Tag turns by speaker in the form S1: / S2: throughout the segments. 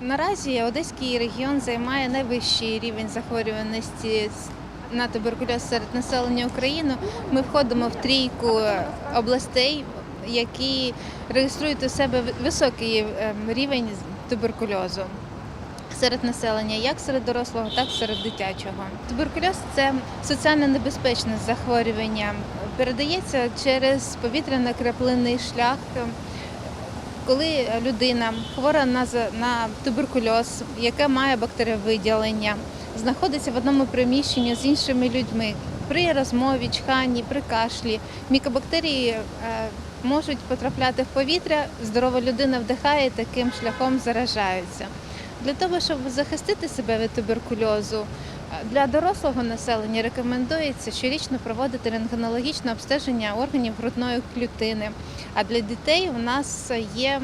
S1: Наразі Одеський регіон займає найвищий рівень захворюваності на туберкульоз серед населення України. Ми входимо в трійку областей, які реєструють у себе високий ем, рівень туберкульозу серед населення, як серед дорослого, так і серед дитячого. Туберкульоз це соціально небезпечне захворювання. Передається через повітряно-краплинний шлях. Коли людина хвора на, на туберкульоз, яке має бактеріовиділення, знаходиться в одному приміщенні з іншими людьми при розмові, чханні, при кашлі, мікобактерії е, можуть потрапляти в повітря, здорова людина вдихає і таким шляхом заражаються. Для того, щоб захистити себе від туберкульозу, для дорослого населення рекомендується щорічно проводити рентгенологічне обстеження органів грудної клітини. А для дітей у нас є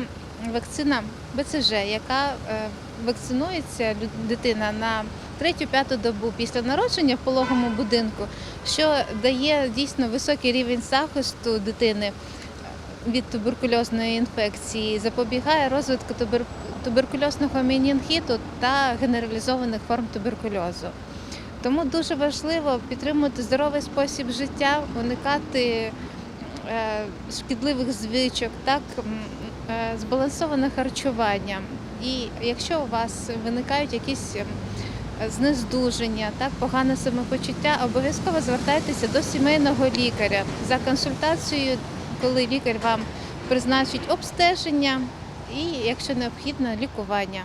S1: вакцина БЦЖ, яка е, вакцинується дитина на третю-п'яту добу після народження в пологому будинку, що дає дійсно високий рівень захисту дитини е, від туберкульозної інфекції, запобігає розвитку тубер- туберкульозного менінгіту та генералізованих форм туберкульозу. Тому дуже важливо підтримувати здоровий спосіб життя, уникати шкідливих звичок, так е, збалансоване харчування. І якщо у вас виникають якісь ем, знездуження, так погане самопочуття, обов'язково звертайтеся до сімейного лікаря за консультацією, коли лікар вам призначить обстеження і, якщо необхідно, лікування.